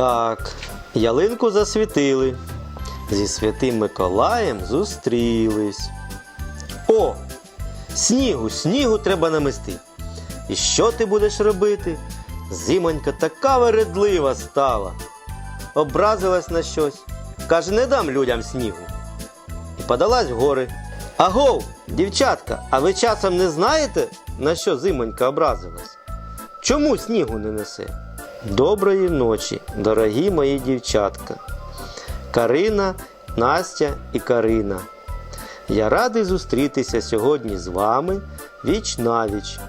Так, ялинку засвітили. Зі святим Миколаєм зустрілись. О! Снігу, снігу треба намести. І що ти будеш робити? Зимонька така вередлива стала. Образилась на щось. Каже, не дам людям снігу. І подалась в гори. Агов, дівчатка, а ви часом не знаєте, на що зимонька образилась? Чому снігу не несе? Доброї ночі, дорогі мої дівчатка. Карина, Настя і Карина. Я радий зустрітися сьогодні з вами віч навіч.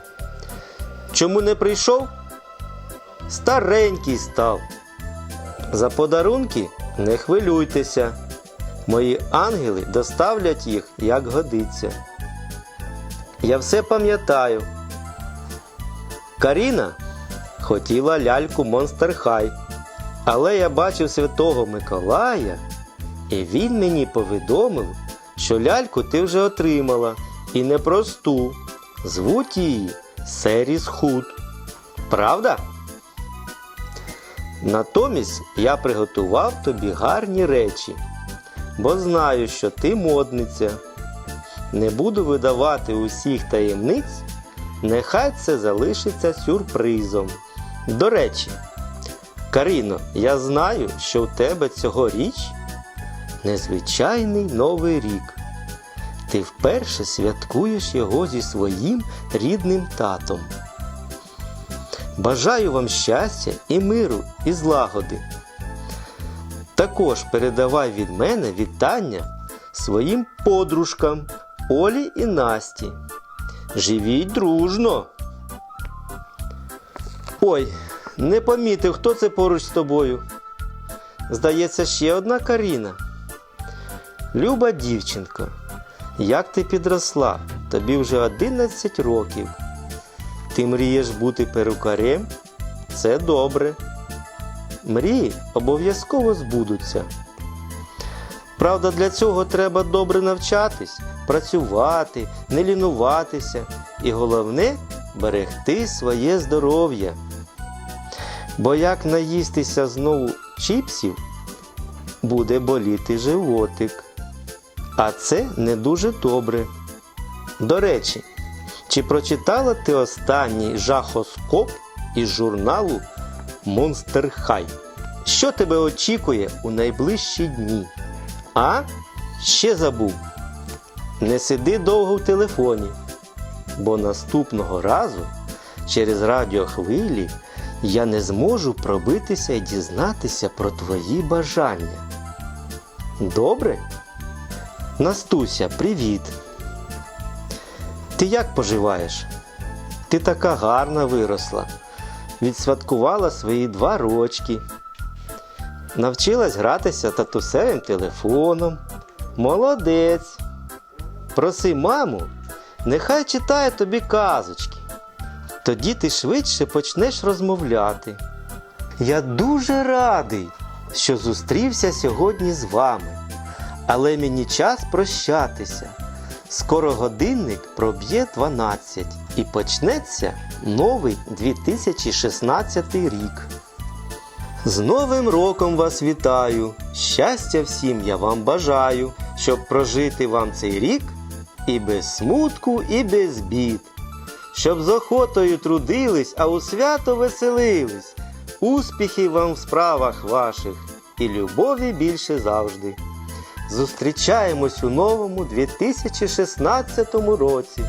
Чому не прийшов? Старенький став. За подарунки не хвилюйтеся. Мої ангели доставлять їх, як годиться. Я все пам'ятаю. Каріна хотіла ляльку Monster High, але я бачив святого Миколая, і він мені повідомив, що ляльку ти вже отримала і не просту. Звуть її Серіс Худ. Правда? Натомість я приготував тобі гарні речі, бо знаю, що ти модниця. Не буду видавати усіх таємниць, нехай це залишиться сюрпризом. До речі, Каріно, я знаю, що у тебе цьогоріч незвичайний новий рік. Ти вперше святкуєш його зі своїм рідним татом. Бажаю вам щастя і миру, і злагоди. Також передавай від мене вітання своїм подружкам Олі і Насті. Живіть дружно. Ой, не помітив, хто це поруч з тобою. Здається, ще одна Каріна. Люба дівчинко, як ти підросла? Тобі вже 11 років. Ти мрієш бути перукарем? Це добре. Мрії обов'язково збудуться. Правда, для цього треба добре навчатись, працювати, не лінуватися і головне берегти своє здоров'я. Бо як наїстися знову чіпсів, буде боліти животик. А це не дуже добре. До речі, чи прочитала ти останній жахоскоп із журналу Monster High? Що тебе очікує у найближчі дні? А? Ще забув. Не сиди довго в телефоні, бо наступного разу через радіохвилі я не зможу пробитися і дізнатися про твої бажання. Добре? Настуся, привіт! Ти як поживаєш? Ти така гарна виросла. Відсвяткувала свої два рочки. Навчилась гратися татусевим телефоном. Молодець. Проси маму, нехай читає тобі казочки. Тоді ти швидше почнеш розмовляти. Я дуже радий, що зустрівся сьогодні з вами. Але мені час прощатися. Скоро годинник проб'є 12 і почнеться новий 2016 рік. З Новим роком вас вітаю! Щастя всім я вам бажаю, щоб прожити вам цей рік і без смутку, і без бід. Щоб з охотою трудились, а у свято веселились. Успіхів вам в справах ваших і любові більше завжди. Зустрічаємось у новому 2016 році.